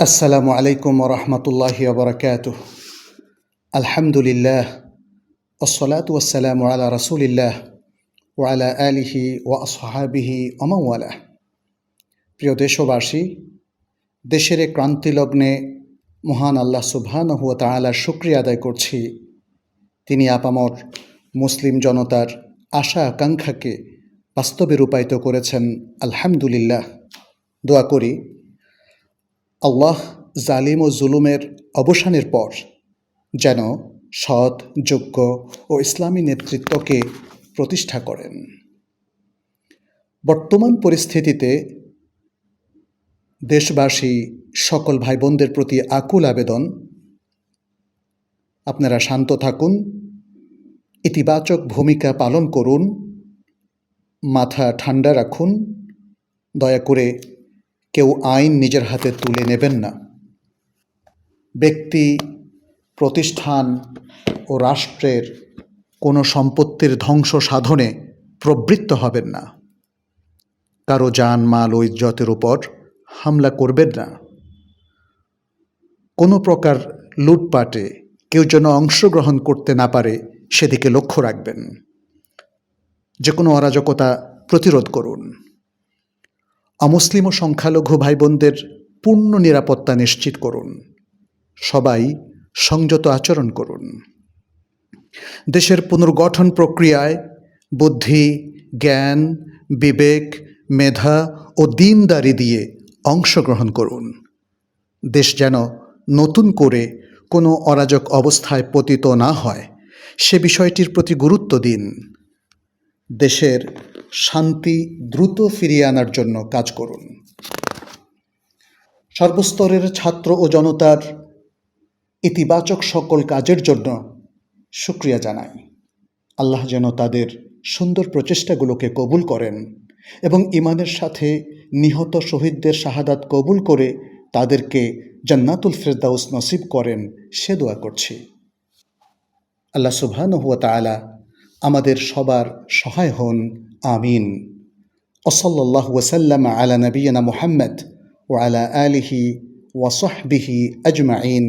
আসসালামু আলাইকুম রহমতুল্লাহি ওবরাকাত আলহামদুলিল্লাহ ওসলাত ওসালাম আলা রসুলিল্লাহ ওয়ালা আলিহি ও আসহাবিহি অমাওয়ালা প্রিয় দেশবাসী, দেশের ক্রান্তিলগ্নে মহান আল্লাহ সুবহান হুয়া তালার শুক্রিয়া আদায় করছি। তিনি আপামর মুসলিম জনতার আশা আকাঙ্ক্ষাকে বাস্তবে রূপায়িত করেছেন। আলহামদুলিল্লাহ। দোয়া করি আল্লাহ জালিম ও জুলুমের অবসানের পর যেন সৎ, যোগ্য ও ইসলামী নেতৃত্বকে প্রতিষ্ঠা করেন। বর্তমান পরিস্থিতিতে দেশবাসী সকল ভাই বোনদের প্রতি আকুল আবেদন। আপনারা শান্ত থাকুন, ইতিবাচক ভূমিকা পালন করুন, মাথা ঠান্ডা রাখুন, দয়া করে কেউ আইন নিজের হাতে তুলে নেবেন না। ব্যক্তি, প্রতিষ্ঠান ও রাষ্ট্রের কোনো সম্পত্তির ধ্বংস সাধনে প্রবৃত্ত হবেন না। কারও যান, মাল ও ইজ্জতের উপর হামলা করবেন না। কোনো প্রকার লুটপাটে কেউ যেন অংশগ্রহণ করতে না পারে, সেদিকে লক্ষ্য রাখবেন। যে কোনো অরাজকতা প্রতিরোধ করুন। অমুসলিম ও সংখ্যালঘু ভাই বোনদের পূর্ণ নিরাপত্তা নিশ্চিত করুন। সবাই সংযত আচরণ করুন। দেশের পুনর্গঠন প্রক্রিয়ায় বুদ্ধি, জ্ঞান, বিবেক, মেধা ও দিনদারি দিয়ে অংশগ্রহণ করুন। দেশ যেন নতুন করে কোনো অরাজক অবস্থায় পতিত না হয়, সে বিষয়টির প্রতি গুরুত্ব দিন। দেশের শান্তি দ্রুত ফিরিয়ে আনার জন্য কাজ করুন। সর্বস্তরের ছাত্র ও জনতার ইতিবাচক সকল কাজের জন্য সুক্রিয়া জানাই। আল্লাহ যেন তাদের সুন্দর প্রচেষ্টাগুলোকে কবুল করেন এবং ইমানের সাথে নিহত শহীদদের শাহাদাত কবুল করে তাদেরকে জান্নাতুল ফেরদাউস নসিব করেন সে দোয়া করছি। আল্লাহ সুবহান হুয়া তালা আমাদের সবার সহায় হন, আমিন। ওসল্লাহ ওসাল্লাম আলা নবীনা মুহাম্মদ ও আলা আলিহি ওয়াসহবিহি আজমাইন।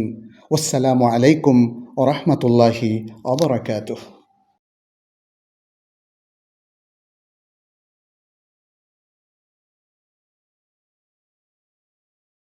ওসালামু আলাইকুম ও রহমতুল্লাহি অবরাকাতুহ